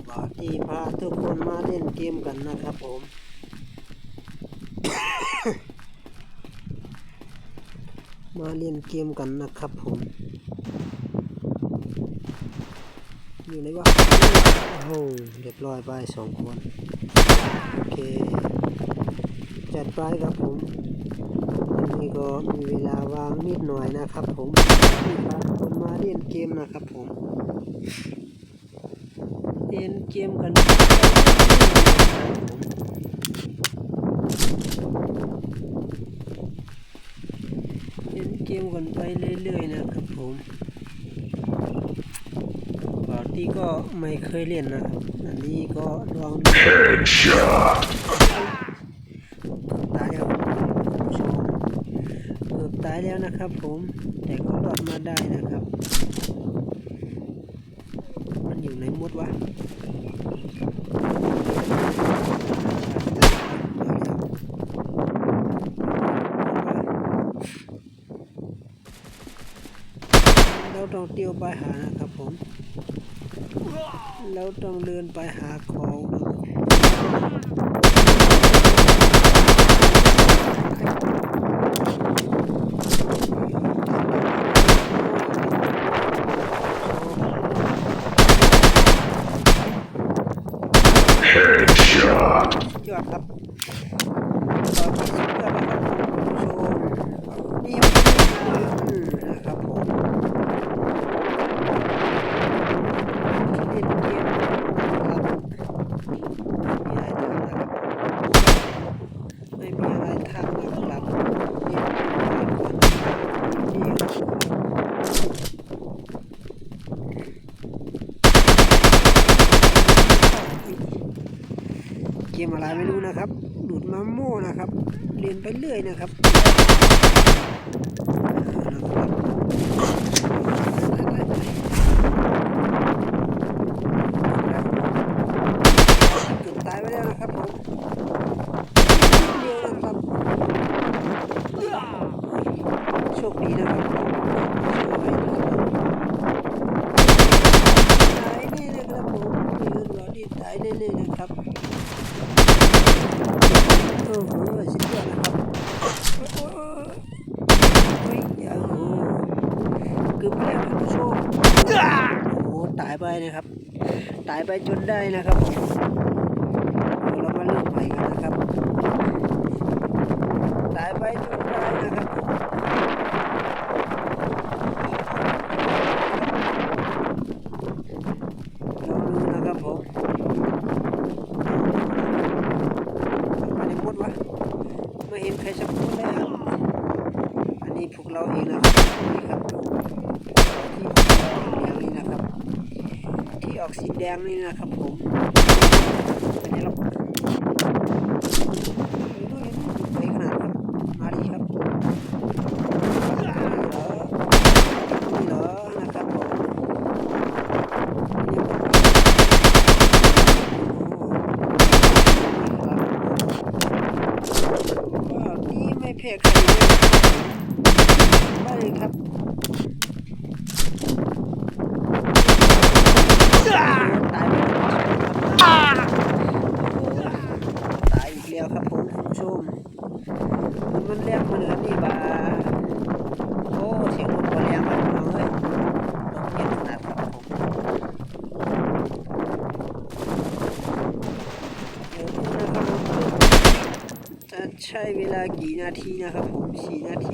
บาที่พาทุกคนมาเล่นเกมกันนะครับผม มาเล่นเกมกันนะครับผม อยู่ไหนวะโอ้โหเรียบร้อยไปสองคน โอเค จัดไปครับผมวันนี้ก็มีเวลาว่างนิดหน่อยนะครับผมที่พาทุกคนมาเล่นเกมนะครับผม เล่นเกมกันเล่นเกมกันไปเรื่อยๆนะครับผมปกติก็ไม่เคยเล่นนะอันนี้ก็ลองดูตายแล้วเกือบตายแล้วนะครับผม แต่ก็รอดมาได้นะครับ มันอยู่ในมุด วะเราต้องเตียวไปหานะครับผม เราต้องเดินไปหาของ นะครับ Headshot. ยอดครับตอนที่สุดยอดนะครับคุณผู้ชมนี่อืมนะครับผมเล่นเกมนะครับไม่มีอะไรทำนะครับไม่มีอะไรทำนะครับเล่นเกมไปก่อนนี่เก มอะไรไม่รู้นะครับ ดูดมาโม่นะครับ เรียนไปเรื่อยนะครับเกือบตายแล้วนะครับผมโชคดีนะครับตายแน่นะครับผมเดือนวันนี้ตายแน่ๆนะครับ โอ้โหสุดยอดนะครับโอ้โหเฮ้ยโอ้โห เกือแล้วท่านผู้ชมโอ้โหตายไปนะครับ ตายไปจนได้นะครับผมเรามาเริ่มใหม่กันนะครับ ตายไปจนได้นะครับลองดูนะครับผมไม่ได้พูดวะไม่เห็นใครสักคนเลยครับ อันนี้พวกเราเองนะครับ ที่ออกสีแดงนี่นะครับ ที่ออกสีแดงนี่นะครับผมอันนี้เราไปขนาดครับ มาดีครับนี่เหรอนะครับผมนี่ครับโอ้นี่ครับว้าวนี่ไม่แพ้ใครเลยไปเลยครับตายไปแล้วตายอีกแล้วครับผมคุณผู้ชม มันมันแรงมันแล้วนี่บาโอ้เสียงลมก็แรงครัน้องเอ้ยลมเย็นขนาดครับผมเดี๋ยวดูนะครับผมจะใช้เวลากี่นาทีนะครับผมสี่นาที